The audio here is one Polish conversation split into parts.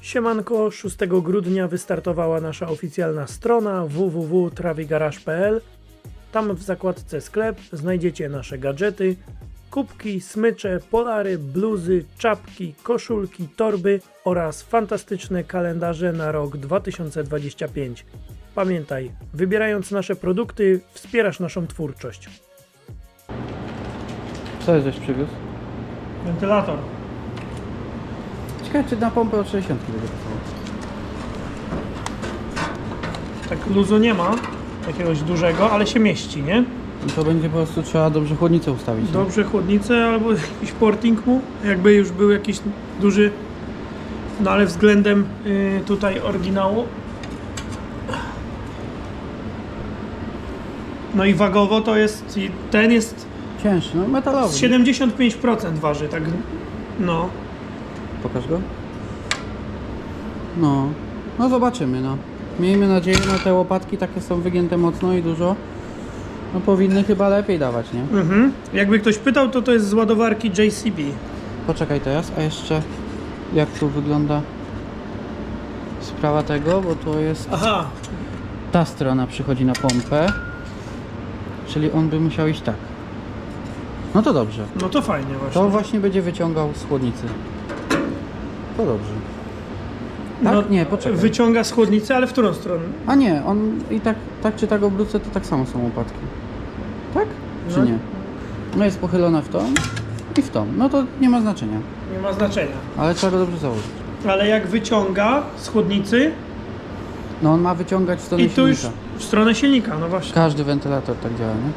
Siemanko, 6 grudnia wystartowała nasza oficjalna strona www.trawigarage.pl. Tam w zakładce sklep znajdziecie nasze gadżety, kubki, smycze, polary, bluzy, czapki, koszulki, torby oraz fantastyczne kalendarze na rok 2025. Pamiętaj, wybierając nasze produkty, wspierasz naszą twórczość. Co jest żeś przywiózł? Wentylator. Ciekawe czy na pompę od 60 będzie pasował. Tak luzu nie ma, jakiegoś dużego, ale się mieści, nie? No to będzie po prostu trzeba dobrze chłodnicę ustawić. nie? Dobrze chłodnicę albo jakiś porting mu, jakby już był jakiś duży, no ale względem y, tutaj oryginału. No i wagowo to jest, i ten jest Cięższy, no metalowy. z 75% waży, tak no. Pokaż go. No. No zobaczymy, no. Miejmy nadzieję, no te łopatki takie są wygięte mocno i dużo. No powinny chyba lepiej dawać, nie? Mhm. Jakby ktoś pytał, to to jest z ładowarki JCB. Poczekaj teraz, a jeszcze jak tu wygląda sprawa tego, bo to jest Aha, ta strona przychodzi na pompę. Czyli on by musiał iść tak. No to dobrze. no to fajnie właśnie. To właśnie będzie wyciągał z chłodnicy. To dobrze. Tak? No, nie, poczekaj. Wyciąga z chłodnicy, ale w którą stronę? A nie, on i tak, tak czy tak obrócę, to tak samo są łopatki. Tak? Czy No. nie? No jest pochylona w tą i w tą. No to nie ma znaczenia. Nie ma znaczenia. Ale trzeba go dobrze założyć. Ale jak wyciąga z chłodnicy No on ma wyciągać w stronę i tu już silnika. w stronę silnika, no właśnie. Każdy wentylator tak działa, nie?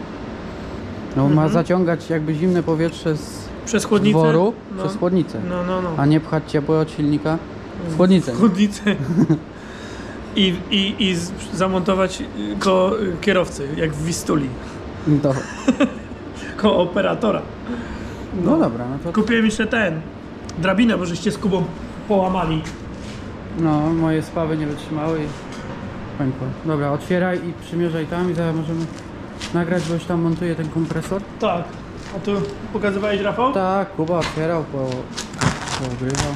No on ma Mhm. zaciągać jakby zimne powietrze z Przez chłodnicę. dworu no. przez chłodnicę. No, no, no. A nie pchać ciepłe od silnika w chłodnicę. Chłodnicę. I, i, I z- zamontować ko y, kierowcy, jak w Wistuli. No. Ko operatora. no dobra, no to Kupiłem jeszcze ten. Drabinę, bo żeście z Kubą połamali. No, moje spawy nie wytrzymały i pękło. Dobra, otwieraj i przymierzaj tam i zaraz możemy nagrać, bo już tam montuje ten kompresor. Tak. A tu pokazywałeś, Rafał? Tak, Kuba otwierał, po, poogrywał.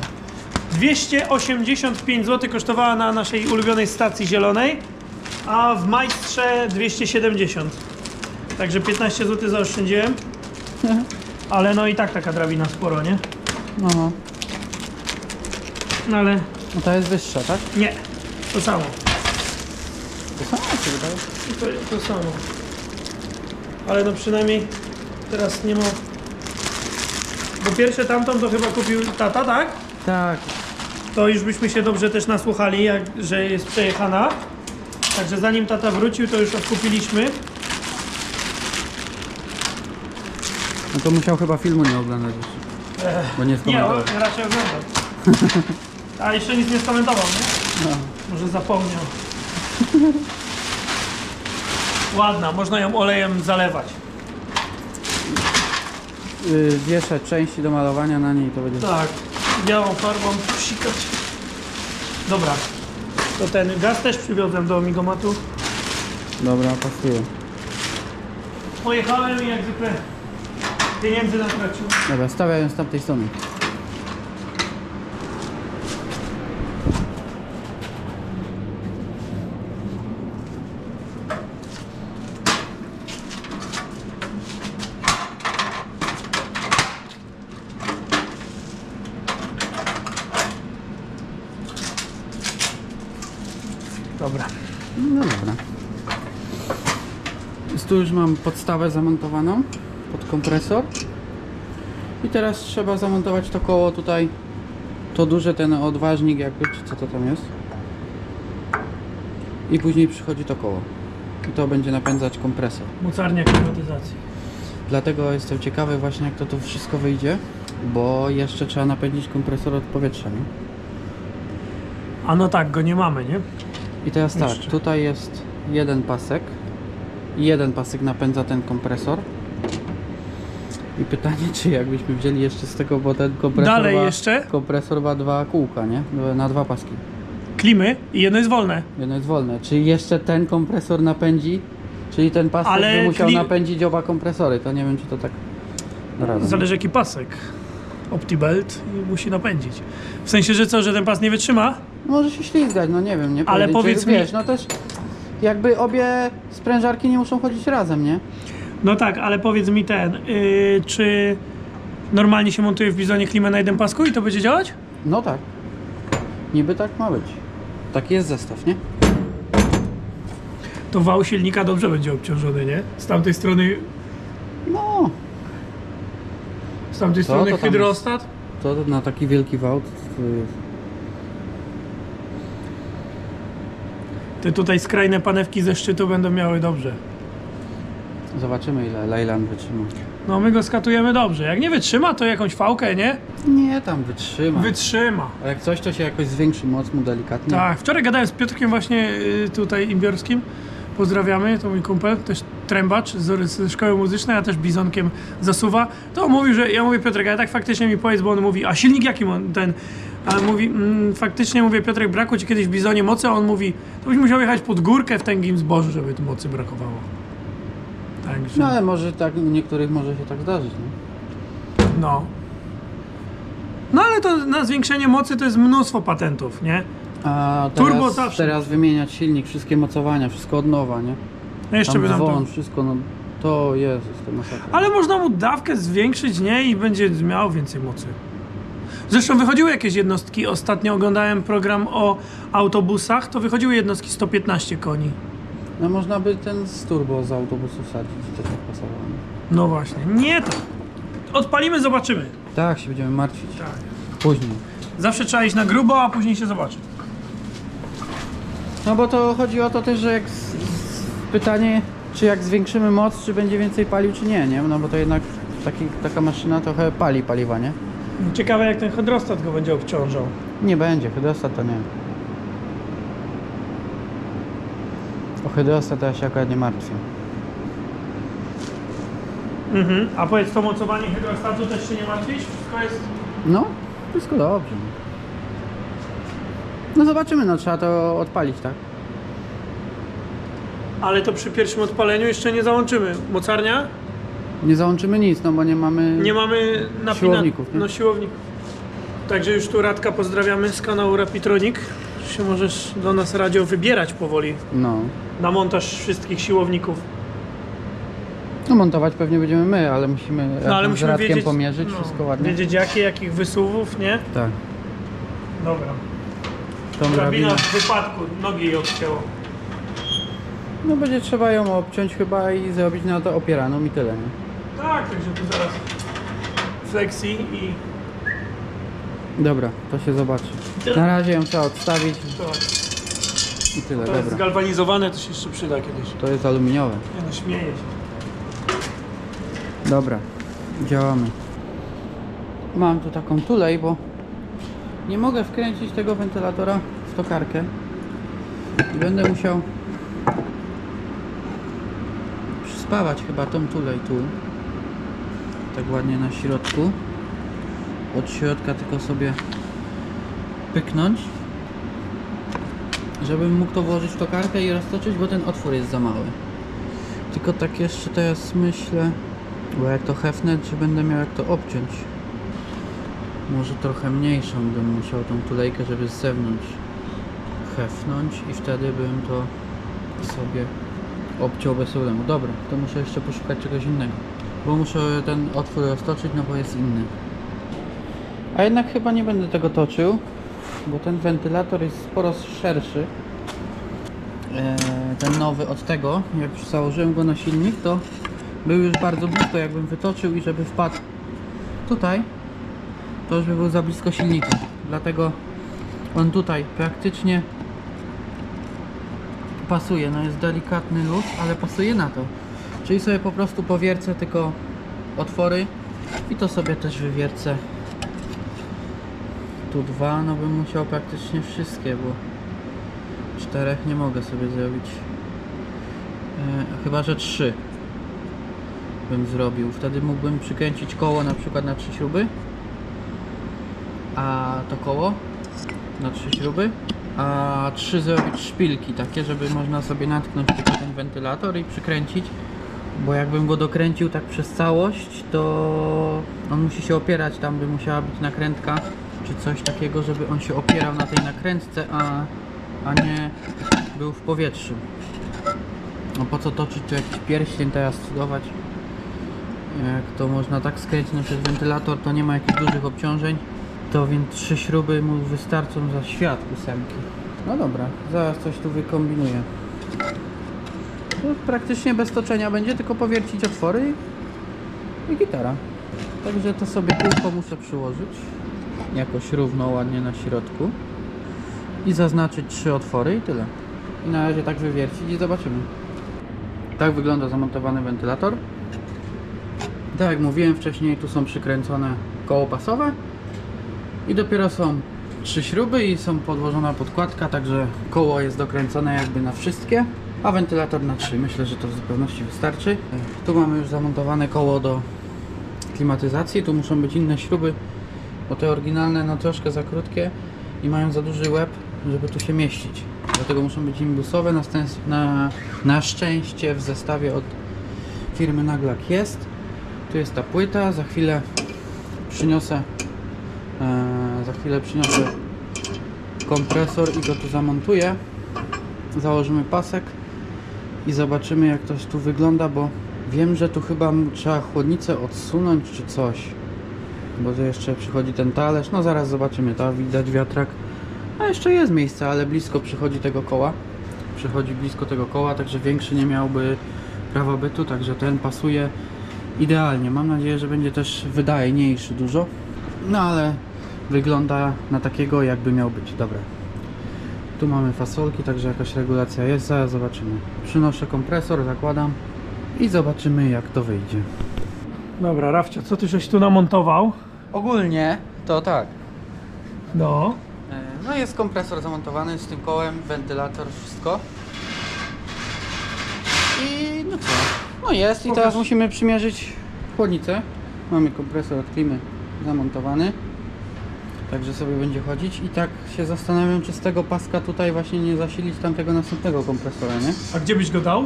285 zł kosztowała na naszej ulubionej stacji zielonej, a w Majstrze 270. Także 15 zł zaoszczędziłem. Ale no i tak taka drabina sporo, nie? No, no. No ale no ta jest wyższa, tak? nie, to samo. To samo się wydaje. To, to samo. Ale no przynajmniej teraz nie ma... Bo pierwsze tamtą to chyba kupił tata, tak? Tak, To już byśmy się dobrze też nasłuchali, jak, że jest przejechana. Także zanim tata wrócił, to już odkupiliśmy. no to musiał chyba filmu nie oglądać jeszcze. Bo nie Nie, skomentował. o, raczej oglądam. A jeszcze nic nie skomentował, nie? No. Może zapomniał. Ładna, można ją olejem zalewać. Y, części do malowania na niej to będzie... Tak, białą farbą psikać. Dobra, to ten gaz też przywiozłem do Migomatu. Dobra, pasuje. Pojechałem i jak zwykle pieniędzy natraciłem. Dobra, stawiaj ją z tamtej strony. Dobra. No dobra. Więc tu już mam podstawę zamontowaną pod kompresor. I teraz trzeba zamontować to koło tutaj. To duże ten odważnik jakby, czy co to tam jest. I później przychodzi to koło. I to będzie napędzać kompresor. Mocarnia klimatyzacji. Dlatego jestem ciekawy właśnie jak to tu wszystko wyjdzie. Bo jeszcze trzeba napędzić kompresor od powietrza, nie? A no tak, go nie mamy, nie? I teraz tak, Jeszcze. tutaj jest jeden pasek. Jeden pasek napędza ten kompresor. I pytanie, czy jakbyśmy wzięli jeszcze z tego, bo ten kompresor Dalej ma, jeszcze? kompresor ma dwa kółka, nie? Na dwa paski. Klimy i jedno jest wolne. Jedno jest wolne. Czy jeszcze ten kompresor napędzi? Czyli ten pasek Ale by musiał kli- napędzić oba kompresory. To nie wiem, czy to tak razem. Zależy jaki pasek. OptiBelt i musi napędzić. W sensie, że co, że ten pas nie wytrzyma? Może się ślizgać, no nie wiem, nie Ale powiedz mi- Wiesz, no też jakby obie sprężarki nie muszą chodzić razem, nie? No tak, ale powiedz mi ten, yy, czy normalnie się montuje w Bizonie klimę na jednym pasku i to będzie działać? No tak. Niby tak ma być. Taki jest zestaw, nie? To wał silnika dobrze będzie obciążony, nie? Z tamtej strony, No, z tamtej Co strony to tam hydrostat. to na taki wielki wał to, to jest... Te tutaj skrajne panewki ze szczytu będą miały dobrze. Zobaczymy ile Leyland wytrzyma. No my go skatujemy dobrze. Jak nie wytrzyma, to jakąś fałkę, nie? Nie, tam wytrzyma. Wytrzyma. A jak coś, to się jakoś zwiększy moc mu delikatnie. Tak, wczoraj gadałem z Piotrkiem właśnie y, tutaj imbiorskim. Pozdrawiamy, to mój kumpel, też trębacz z, ze szkoły muzycznej, a też bizonkiem zasuwa. To on mówił, że ja mówię Piotrek, ale tak faktycznie mi powiedz, bo on mówi, a silnik jaki ma ten? A on mówi, mm, faktycznie mówię Piotrek, brakło ci kiedyś w bizonie mocy, a on mówi, to byś musiał jechać pod górkę w tęgim zbożu, żeby tu mocy brakowało. Także, No ale może tak, u niektórych może się tak zdarzyć, nie? no. No ale to na zwiększenie mocy to jest mnóstwo patentów, nie? A teraz, Turbo zawsze. teraz wymieniać silnik, wszystkie mocowania, wszystko od nowa, nie? No jeszcze Tam by nam to... dzwon, wszystko, no to Jezus, to masakra. Ale można mu dawkę zwiększyć, nie? I będzie miał więcej mocy. Zresztą wychodziły jakieś jednostki. Ostatnio oglądałem program o autobusach, to wychodziły jednostki 115 koni. No można by ten z turbo z autobusu wsadzić to tak pasowało. No właśnie. Nie tak. Odpalimy, zobaczymy. Tak, się będziemy martwić. Tak. Później. Zawsze trzeba iść na grubo, a później się zobaczy. No bo to chodzi o to też, że jak z, z, pytanie, czy jak zwiększymy moc, czy będzie więcej palił, czy nie, nie? No bo to jednak taki, taka maszyna trochę pali paliwa, nie? Ciekawe jak ten hydrostat go będzie obciążał. Nie będzie, hydrostat to nie. O hydrostat to ja się akurat nie martwię. Mhm. A powiedz, to mocowanie hydrostatu też się nie martwisz? Wszystko jest... No, wszystko dobrze. No zobaczymy, no trzeba to odpalić, tak? Ale to przy pierwszym odpaleniu jeszcze nie załączymy. Mocarnia? Nie załączymy nic, no bo nie mamy... Nie mamy napina... Siłowników, nie? No siłowników. Także już tu Radka pozdrawiamy z kanału Rapitronic. Się możesz do nas radio wybierać powoli No. na montaż wszystkich siłowników. No montować pewnie będziemy my, ale musimy No ale razem z musimy Radkiem wiedzieć, pomierzyć no, wszystko ładnie. wiedzieć jakie, jakich wysuwów, nie? Tak. Dobra. Tą Drabina drabinę. w wypadku, nogi jej odcięło. No będzie trzeba ją obciąć chyba i zrobić na to opieraną i tyle, nie? Tak, także tu zaraz flexi i Dobra, to się zobaczy. Na razie ją trzeba odstawić to, i tyle, to jest dobra. zgalwanizowane, to się jeszcze przyda kiedyś. To jest aluminiowe. Nie no, śmieję się. Dobra, działamy. Mam tu taką tulej, bo nie mogę wkręcić tego wentylatora w tokarkę. I będę musiał przyspawać chyba tą tulej tu. Tak ładnie na środku. Od środka tylko sobie pyknąć. Żebym mógł to włożyć w tokarkę i roztoczyć, bo ten otwór jest za mały. Tylko tak jeszcze teraz myślę, bo jak to hefnę, czy będę miał jak to obciąć. Może trochę mniejszą bym musiał tą tulejkę, żeby z zewnątrz hefnąć i wtedy bym to sobie obciął bez problemu. Dobra, to muszę jeszcze poszukać czegoś innego. Bo muszę ten otwór roztoczyć, no bo jest inny. A jednak chyba nie będę tego toczył, bo ten wentylator jest sporo szerszy. E, ten nowy od tego, jak już założyłem go na silnik, to był już bardzo blisko, jakbym wytoczył i żeby wpadł tutaj, to już by był za blisko silnika. Dlatego on tutaj praktycznie pasuje. No jest delikatny luz, ale pasuje na to. Czyli sobie po prostu powiercę tylko otwory i to sobie też wywiercę. Tu dwa, no bym musiał praktycznie wszystkie, bo czterech nie mogę sobie zrobić. E, chyba, że trzy bym zrobił. Wtedy mógłbym przykręcić koło na przykład na trzy śruby. A to koło na trzy śruby. A trzy zrobić szpilki takie, żeby można sobie natknąć tylko ten wentylator i przykręcić Bo jakbym go dokręcił tak przez całość, to on musi się opierać, tam by musiała być nakrętka czy coś takiego, żeby on się opierał na tej nakrętce, a, a nie był w powietrzu. No po co toczyć tu jakiś pierścień teraz cudować? Jak to można tak skręcić na przykład wentylator, to nie ma jakichś dużych obciążeń. To więc trzy śruby mu wystarczą za świat ósemki. No dobra, zaraz coś tu wykombinuję. Praktycznie bez toczenia będzie, tylko powiercić otwory i, i gitara. Także to sobie kółko muszę przyłożyć jakoś równo, ładnie na środku i zaznaczyć trzy otwory i tyle. I na razie tak wywiercić i zobaczymy. Tak wygląda zamontowany wentylator. Tak jak mówiłem wcześniej, tu są przykręcone koło pasowe i dopiero są trzy śruby i są podłożona podkładka, także koło jest dokręcone jakby na wszystkie, a wentylator na trzy. Myślę, że to w zupełności wystarczy. Tu mamy już zamontowane koło do klimatyzacji, tu muszą być inne śruby, bo te oryginalne no troszkę za krótkie i mają za duży łeb, żeby tu się mieścić. Dlatego muszą być imbusowe. Na, na, na szczęście w zestawie od firmy Naglak jest. Tu jest ta płyta, za chwilę przyniosę e, za chwilę przyniosę kompresor i go tu zamontuję. Założymy pasek i zobaczymy jak to tu wygląda, bo wiem, że tu chyba trzeba chłodnicę odsunąć czy coś. Bo tu jeszcze przychodzi ten talerz. No zaraz zobaczymy, tam widać wiatrak. A jeszcze jest miejsce, ale blisko przychodzi tego koła. Przychodzi blisko tego koła, także większy nie miałby prawa bytu, także ten pasuje idealnie. Mam nadzieję, że będzie też wydajniejszy dużo. No ale wygląda na takiego jakby miał być. Dobra. Tu mamy fasolki, także jakaś regulacja jest. Zaraz zobaczymy. Przynoszę kompresor, zakładam i zobaczymy jak to wyjdzie. Dobra, Rafcio, co ty żeś tu namontował? Ogólnie to tak. No. E, No jest kompresor zamontowany z tym kołem, wentylator, wszystko. I no co? No jest i Pokaż. teraz musimy przymierzyć chłodnicę. Mamy kompresor od klimy zamontowany. Także sobie będzie chodzić i tak się zastanawiam, czy z tego paska tutaj właśnie nie zasilić tamtego następnego kompresora, nie? A gdzie byś go dał?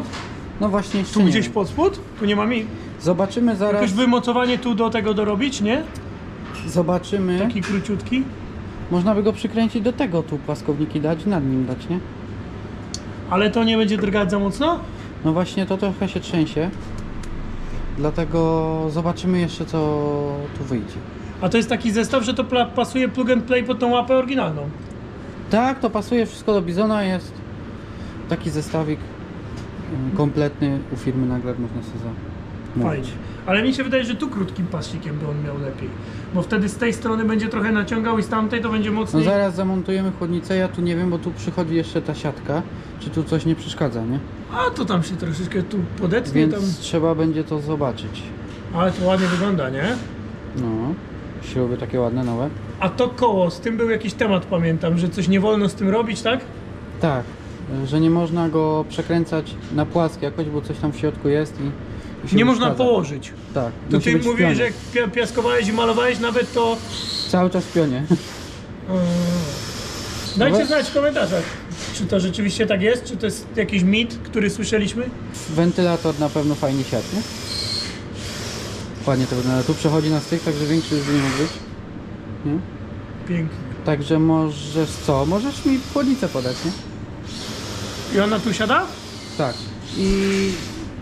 No właśnie jeszcze Tu nie gdzieś wiem. pod spód? Tu nie ma mi. Zobaczymy zaraz, Jakieś wymocowanie tu do tego dorobić, nie? zobaczymy. Taki króciutki. Można by go przykręcić do tego tu płaskowniki dać, nad nim dać, nie? Ale to nie będzie drgać za mocno? No właśnie to trochę się trzęsie. Dlatego zobaczymy jeszcze co tu wyjdzie. A to jest taki zestaw, że to pla- pasuje plug and play pod tą łapę oryginalną. Tak, to pasuje wszystko do Bizona, jest taki zestawik mm, kompletny u firmy Nagler można sobie zamówić. Fajnie. Ale mi się wydaje, że tu krótkim pasikiem by on miał lepiej. Bo wtedy z tej strony będzie trochę naciągał i z tamtej to będzie No mocniej. zaraz zamontujemy chłodnicę, ja tu nie wiem, bo tu przychodzi jeszcze ta siatka, czy tu coś nie przeszkadza, nie? A to tam się troszeczkę tu podetnie Więc tam. trzeba będzie to zobaczyć. Ale to ładnie wygląda, nie? No, śruby takie ładne, nowe. A to koło, z tym był jakiś temat, pamiętam, że coś nie wolno z tym robić, tak? Tak, że nie można go przekręcać na płaskie jakoś, bo coś tam w środku jest i, i się Nie można uszkadza. położyć. Tak, To musi ty być w pionie. że jak pia- piaskowałeś i malowałeś nawet to... Cały czas w pionie. Dajcie Dobra. znać w komentarzach, czy to rzeczywiście tak jest, czy to jest jakiś mit, który słyszeliśmy. Wentylator na pewno fajnie siadł, nie? Ładnie to wygląda. Tu przechodzi na styk, także większy już nie mógł być. Nie? Pięknie. Także możesz co? Możesz mi chłodnicę podać, nie? I ona tu siada? Tak. I,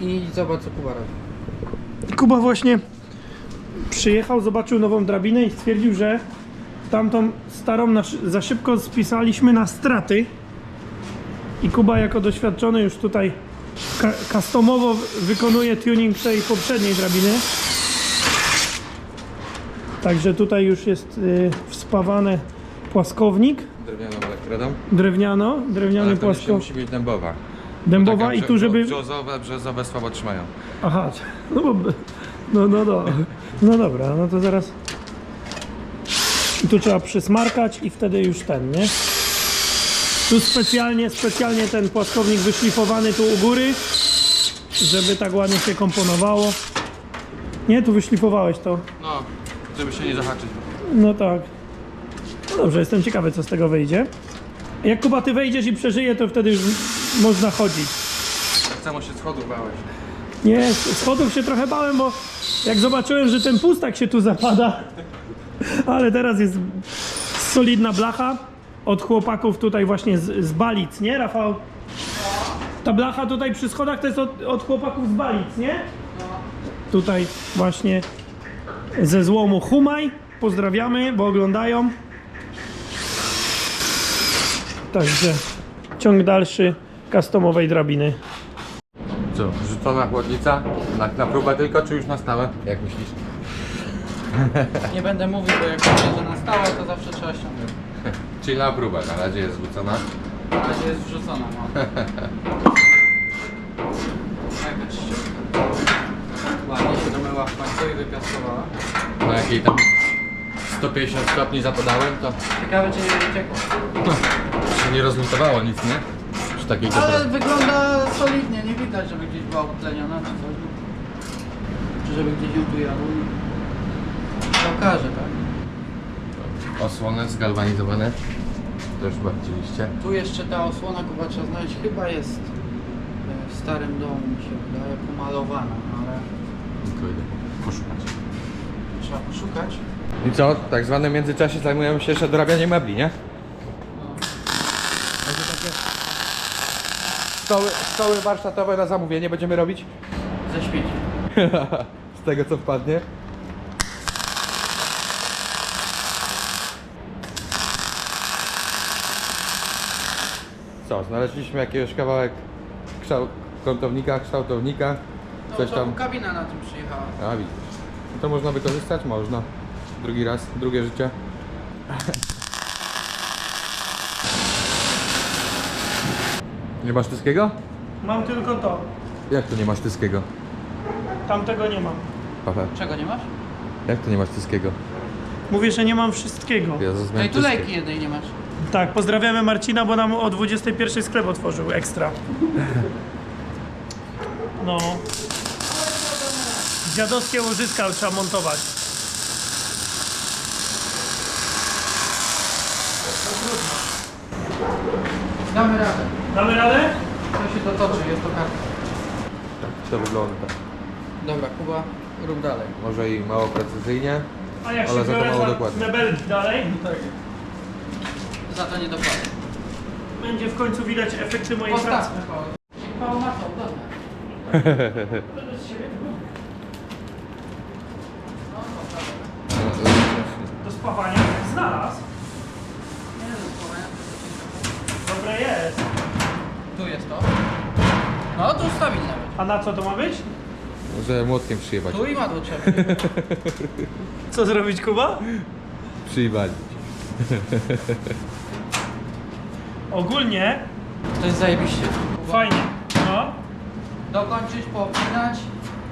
i zobacz co Kuba robi. Kuba właśnie przyjechał, zobaczył nową drabinę i stwierdził, że tamtą starą na, za szybko spisaliśmy na straty. I Kuba jako doświadczony już tutaj ka- customowo wykonuje tuning tej poprzedniej drabiny. Także tutaj już jest y, wspawany płaskownik, Drewnianą elektrodą. drewniano, drewniany to musi, być dębowa. dębowa Taka i brze- tu żeby... Brzozowe, brzozowe słabo trzymają. Aha, no bo... No, no, no. No dobra, no to zaraz... I tu trzeba przysmarkać i wtedy już ten, nie? Tu specjalnie, specjalnie ten płaskownik wyszlifowany tu u góry, żeby tak ładnie się komponowało. Nie, tu wyszlifowałeś to. Żeby się nie zahaczyć. No tak. No dobrze, jestem ciekawy co z tego wyjdzie. Jak Kuba ty wejdziesz i przeżyje, to wtedy już można chodzić. Tak samo się schodów bałeś. Nie, schodów się trochę bałem, bo jak zobaczyłem, że ten pustak się tu zapada, ale teraz jest solidna blacha od chłopaków tutaj właśnie z, z Balic, nie Rafał? Ta blacha tutaj przy schodach to jest od, od chłopaków z Balic, nie? Tutaj właśnie ze złomu Humaj. Pozdrawiamy, bo oglądają. Także ciąg dalszy customowej drabiny. Co, rzucona chłodnica? Na, na próbę tylko, czy już na stałe? Jak myślisz? Nie będę mówił, bo jak mówię, że na stałe, to zawsze trzeba ściągnąć. Czyli na próbę, na razie jest rzucona. Na razie jest wrzucona, no. Jakaś ładnie się domyła w końcu i wypiaskowała. Na jakiej tam 150 stopni zapadałem, to Ciekawe, czy nie wyciekło. się nie rozlutowało nic, nie? Przy takiej Ale wygląda solidnie, nie widać, żeby gdzieś była utleniona czy coś. Czy żeby gdzieś ją tu jadł. To okaże, tak? Osłony zgalwanizowane. To już chyba widzieliście. Tu jeszcze ta osłona, chyba trzeba znaleźć, chyba jest e, w starym domu, mi się wydaje, pomalowana, Tylko idę poszukać. trzeba poszukać. I co? Tak zwane w międzyczasie zajmujemy się jeszcze dorabianiem mebli, nie? Stoły, stoły warsztatowe na zamówienie będziemy robić? Ze śmieci. Z tego co wpadnie. Co, znaleźliśmy jakiegoś kawałek kształ- kątownika, kształtownika, No coś to tam. kabina na tym przyjechała. A widzisz. No To można wykorzystać? Można. Drugi raz, drugie życie. Nie masz tyskiego? Mam tylko to. Jak to nie masz tyskiego? Tamtego nie mam. Paweł, Czego nie masz? jak to nie masz tyskiego? Mówię, że nie mam wszystkiego. Ja zrozumiałem Tej tyskie. tulejki jednej nie masz. Tak, pozdrawiamy Marcina, bo nam o 21 sklep otworzył ekstra. No. Dziadowskie łożyska trzeba montować. Damy radę. Damy radę? To się dotoczy, jest to karta. Tak, to wygląda. Dobra, Kuba, rób dalej. Może i mało precyzyjnie. A jak Ale się za to biorę mało za dokładnie. mebelki dalej, Tak. Za to nie dokładnie. będzie w końcu widać efekty mojej pracy. Postawmy ma to, dobra. No, postawmy. Do spawania znalazł. Nie. Dobre jest. Tu jest to. No, tu stabilne będzie. A na co to ma być? Może młotkiem przyjebać. Tu i madło trzeba. Co zrobić Kuba? Przyjebać. Ogólnie To jest zajebiście. Fajnie. No. Dokończyć, poobcinać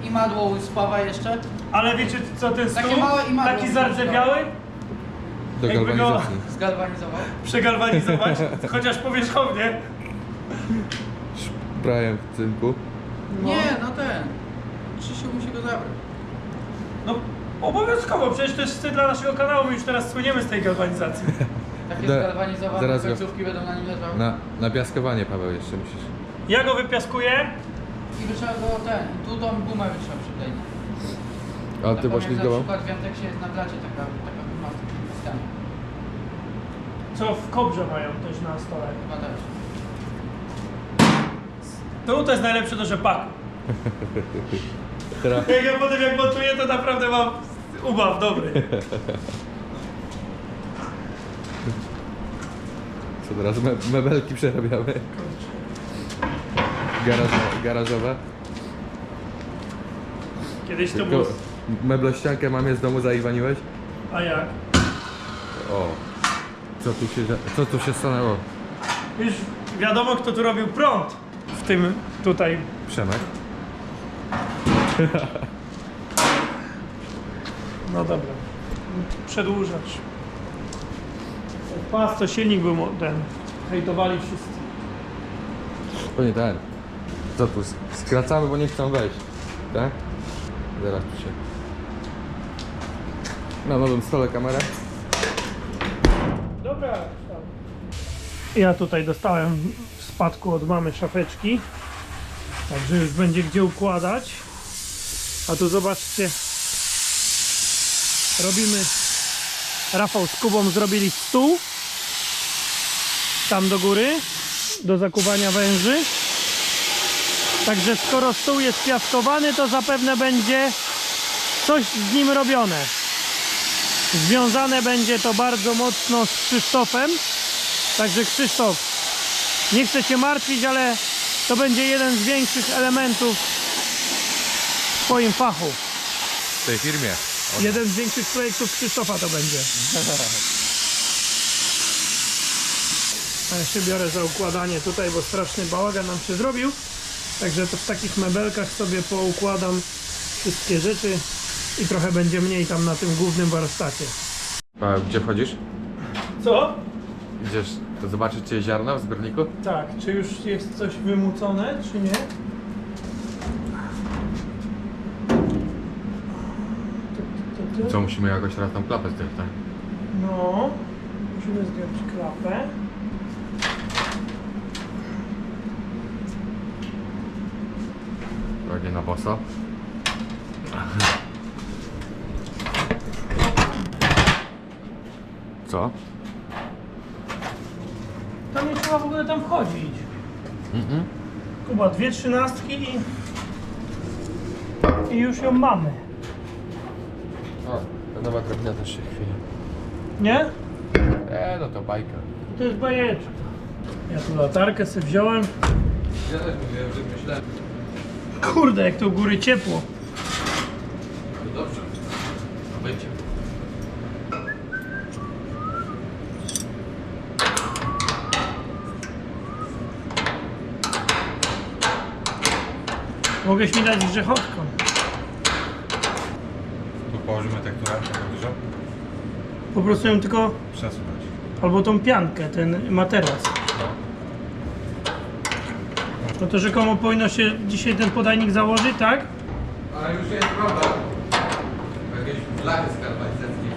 i madło uspawa jeszcze. Ale wiecie co ten stół? Takie małe i małe. Taki zardzewiały? Do Jakby go- galwanizacji. Zgalwanizował. Przegalwanizować, chociaż powierzchownie. Brałem w cynku. No. Nie, no ten. Krzysiu musi go zabrać. No obowiązkowo, przecież to jest wstyd dla naszego kanału, my już teraz słyniemy z tej galwanizacji. Takie Da- zgalwanizowane zaraz go- końcówki będą na nim leżały. Na, na piaskowanie Paweł jeszcze musisz. Ja go wypiaskuję, I by trzeba go ten, i tu tą gumę by trzeba przykleić. A ty Taką jak poślizgował? Na przykład w Janteksie jest na blacie taka, taka co w kobrze mają też na stole. Chyba też. Tu to jest najlepsze do rzepaku. Teraz Jak ja potem jak montuję, to naprawdę mam ubaw dobry. co teraz? Me mebelki przerabiamy. Garaż, garażowe. Kiedyś to Tylko było... meblościankę mamie z domu zaiwaniłeś? A jak? O. Co tu się, co tu się stanęło? Już wiadomo kto tu robił prąd w tym tutaj. Przemek? No dobra. Przedłużacz. Pas to silnik był mo- ten. Hejtowali wszyscy. To nie ten. Co tu? Skracamy, bo nie chcą wejść. Tak? Zaraz tu się. Na nowym stole kamerę. Ja tutaj dostałem w spadku od mamy szafeczki. Także już będzie gdzie układać. A tu zobaczcie. Robimy. Rafał z Kubą zrobili stół. Tam do góry. Do zakuwania węży. Także skoro stół jest piaskowany, to zapewne będzie coś z nim robione. Związane będzie to bardzo mocno z Krzysztofem. Także Krzysztof, nie chcę się martwić, ale to będzie jeden z większych elementów w Twoim fachu. W tej firmie. Jeden z większych projektów Krzysztofa to będzie. A ja się biorę za układanie tutaj, bo straszny bałagan nam się zrobił. Także to w takich mebelkach sobie poukładam wszystkie rzeczy i trochę będzie mniej tam na tym głównym warsztacie. A gdzie wchodzisz? Co? Idziesz to zobaczyć czy jest ziarno w zbiorniku? Tak, czy już jest coś wymucone, czy nie? Tu, tu, tu. Co, musimy jakoś teraz tą klapę zdjąć, tak? No, musimy zdjąć klapę. Ładnie na boso. Co? Tam nie trzeba w ogóle tam wchodzić. Mhm. Kuba, dwie trzynastki i... i już ją mamy. O, ta nowa drabina też się chwili. Nie? E, no to bajka. To jest bajeczka. Ja tu latarkę sobie wziąłem. Ja też mówiłem, że myślałem. Kurde, jak to u góry ciepło. To dobrze. No będzie. Mogłeś mi dać grzechotką. Tu położymy tekturę, taką dużo. Po prostu ją tylko... Przesunąć. albo tą piankę, ten materac. No. No to rzekomo powinno się dzisiaj ten podajnik założyć, tak? Ale już jest problem. Jakieś blachy skarbać zetnie.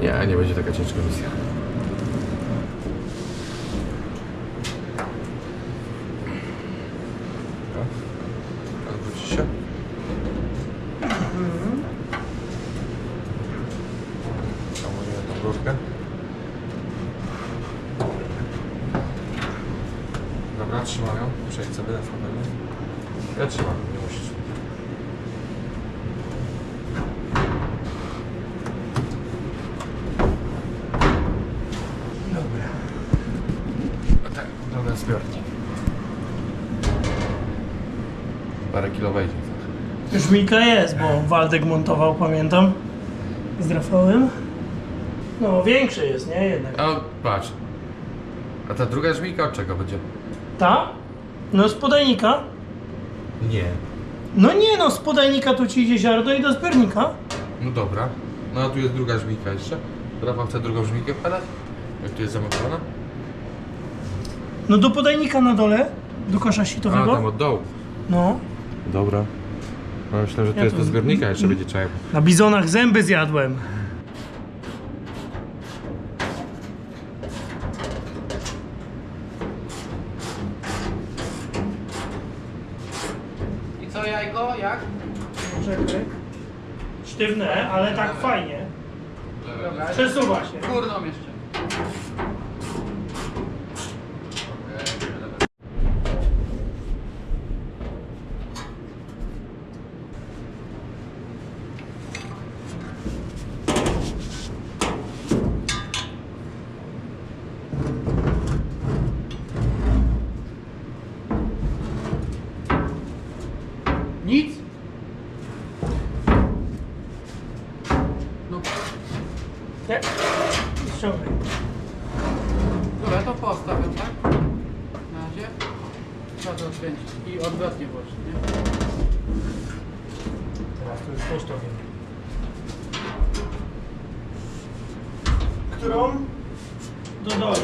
Nie, nie będzie taka ciężka misja. Odwróć się. Hamuję tą rurkę. Dobra, trzymam ją. Przejdź sobie na spokojnie. Ja trzymam, nie musisz. Dobra. A tak, wygląda zbiornik. Kilo wejdzie. Jest, bo Waldek montował, pamiętam. Z Rafałem. No, większy jest, nie? Jednak. A patrz. A ta druga żmijka od czego będzie? Ta? No, z podajnika. Nie. No nie no, z podajnika tu ci idzie ziarno i do zbiornika. No dobra. No a tu jest druga żmijka jeszcze. Rafał chce drugą żmijkę wpadać? Jak tu jest zamontowana? No do podajnika na dole, do kosza A, sitowego. tam od dołu. No. Dobra. No myślę, że to Ja jest tu- do zbiornika jeszcze będzie trzeba. Na bizonach zęby zjadłem. I co jajko? Jak? Czekaj. Sztywne, ale tak fajnie. Przesuwa się. Górną jeszcze. Nic? No, Nie. Ściągaj. dobra, to postawię, tak? Na razie. Trzeba to odkręcić i odwrotnie włożyć, nie? Teraz to już postawię. Którą? Do dołu.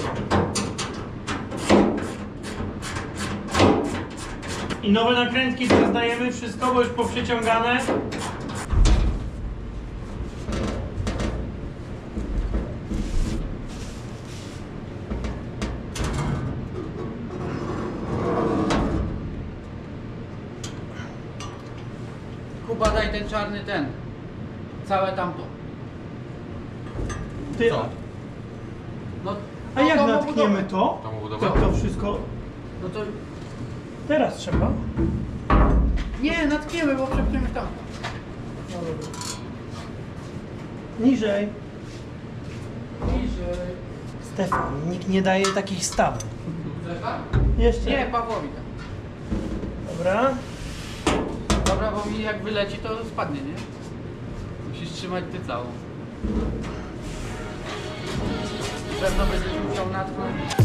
I nowe nakrętki teraz dajemy wszystko, bo już poprzeciągane. Kuba daj ten czarny ten. Całe tamto. Ty, Co? No, a jak to natkniemy to? Tam To, obudowa? to wszystko No to teraz trzeba. nie, natkniemy, bo przepniemy w tamto. Niżej. Niżej. Stefan, nikt nie daje takich stawów. Jeszcze. Nie, Pawłowi tak. Dobra. Dobra, bo mi jak wyleci to spadnie, nie? Musisz trzymać ty całą. Pewno będziesz musiał natknąć.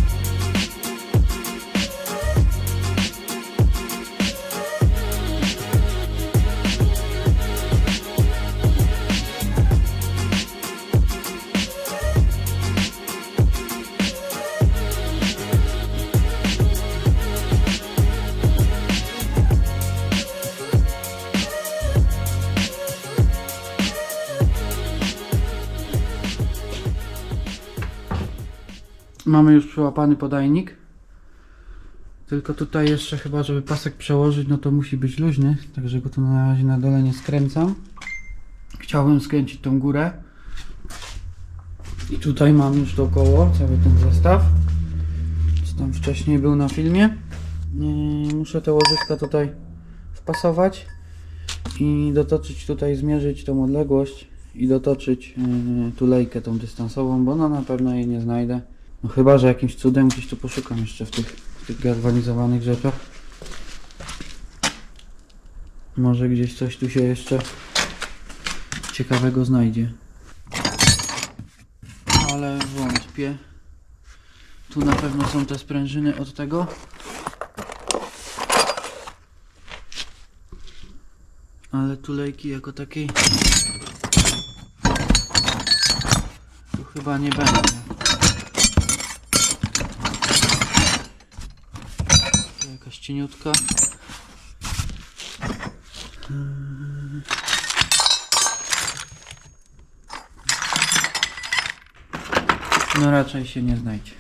Mamy już przyłapany podajnik. Tylko tutaj jeszcze chyba, żeby pasek przełożyć, no to musi być luźny. Także go tu na razie na dole nie skręcam. Chciałbym skręcić tą górę. I tutaj mam już dookoło cały ten zestaw. Co tam wcześniej był na filmie. Muszę te łożyska tutaj wpasować i dotoczyć tutaj, zmierzyć tą odległość i dotoczyć yy, tulejkę tą dystansową, bo no na pewno jej nie znajdę. No chyba, że jakimś cudem gdzieś tu poszukam jeszcze w tych, w tych galwanizowanych rzeczach. Może gdzieś coś tu się jeszcze ciekawego znajdzie. Ale wątpię. Tu na pewno są te sprężyny od tego. Ale tulejki jako takiej tu chyba nie będzie. Tu jakaś cieniutka. No raczej się nie znajdzie.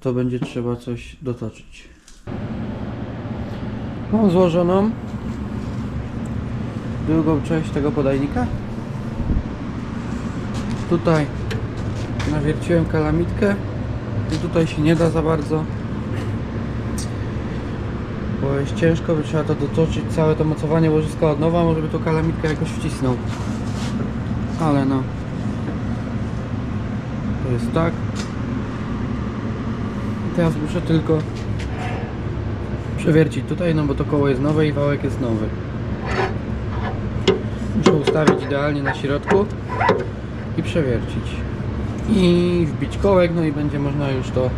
To będzie trzeba coś dotoczyć. Mam złożoną drugą część tego podajnika. Tutaj nawierciłem kalamitkę i tutaj się nie da za bardzo bo jest ciężko, by trzeba to dotoczyć całe to mocowanie łożyska od nowa, może by to kalamitkę jakoś wcisnął. Ale no. To jest tak. Teraz muszę tylko przewiercić tutaj, no bo to koło jest nowe i wałek jest nowy. Muszę ustawić idealnie na środku i przewiercić i wbić kołek, no i będzie można już to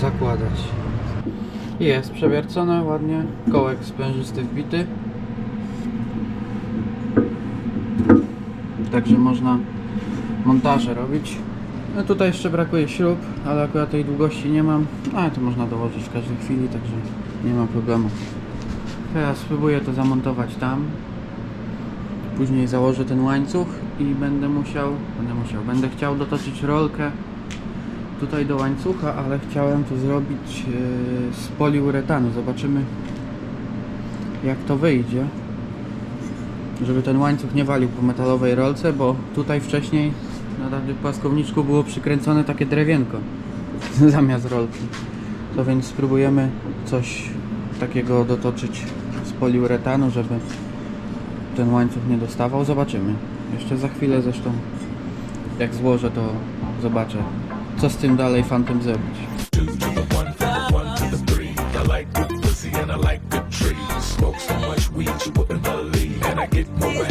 zakładać. Jest przewiercone ładnie, kołek sprężysty wbity. Także można montaże robić. No tutaj jeszcze brakuje śrub, ale akurat tej długości nie mam, no, ale to można dołożyć w każdej chwili, także nie ma problemu. Teraz spróbuję to zamontować tam. Później założę ten łańcuch i będę musiał, będę musiał, będę chciał dotoczyć rolkę tutaj do łańcucha, ale chciałem to zrobić e, z poliuretanu. Zobaczymy jak to wyjdzie. Żeby ten łańcuch nie walił po metalowej rolce, bo tutaj wcześniej na tamtym płaskowniczku było przykręcone takie drewienko zamiast rolki. To więc spróbujemy coś takiego dotoczyć z poliuretanu, żeby ten łańcuch nie dostawał. Zobaczymy. Jeszcze za chwilę zresztą jak złożę to zobaczę co z tym dalej fantem zrobić. Smoke so much weed you wouldn't believe, and I get more